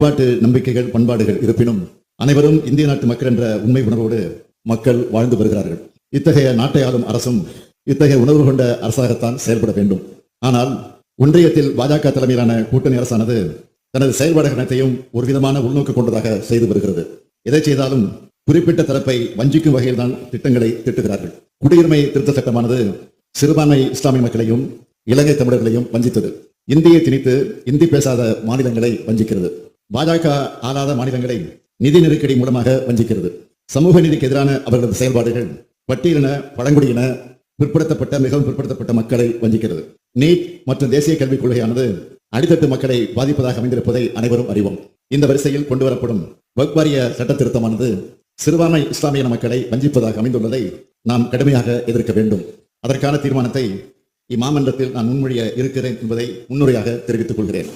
பண்பாட்டு நம்பிக்கைகள் பண்பாடுகள் இருப்பினும் அனைவரும் இந்திய நாட்டு மக்கள் என்ற உண்மை உணர்வோடு மக்கள் வாழ்ந்து வருகிறார்கள். இத்தகைய நாட்டை ஆளும் அரசும் இத்தகைய உணர்வு கொண்ட அரசாகத்தான் செயல்பட வேண்டும். ஆனால் ஒன்றியத்தில் பாஜக தலைமையிலான கூட்டணி அரசானது தனது செயல்பாடுகள் அனைத்தையும் ஒரு விதமான உள்நோக்கு கொண்டதாக செய்து வருகிறது. எதை செய்தாலும் குறிப்பிட்ட தரப்பை வஞ்சிக்கும் வகையில் தான் திட்டங்களை திட்டுகிறார்கள். குடியுரிமை திருத்த சட்டமானது சிறுபான்மை இஸ்லாமிய மக்களையும் இலங்கை தமிழர்களையும் வஞ்சித்தது. இந்தியை திணித்து இந்தி பேசாத மாநிலங்களை வஞ்சிக்கிறது. பாஜக ஆளாத மாநிலங்களை நிதி நெருக்கடி மூலமாக வஞ்சிக்கிறது. சமூக நீதிக்கு எதிரான அவர்களது செயல்பாடுகள் பட்டியலின பழங்குடியின பிற்படுத்தப்பட்ட மிகவும் பிற்படுத்தப்பட்ட மக்களை வஞ்சிக்கிறது. நீட் மற்றும் தேசிய கல்விக் கொள்கையானது அடித்தட்டு மக்களை பாதிப்பதாக அமைந்திருப்பதை அனைவரும் அறிவோம். இந்த வரிசையில் கொண்டு வரப்படும் வக்ஃப் சட்ட திருத்தமானது சிறுபான்மை இஸ்லாமிய மக்களை வஞ்சிப்பதாக அமைந்துள்ளதை நாம் கடுமையாக எதிர்க்க வேண்டும். அதற்கான தீர்மானத்தை இம்மாமன்றத்தில் நான் முன்மொழிய இருக்கிறேன் என்பதை முன்னுரையாக தெரிவித்துக் கொள்கிறேன்.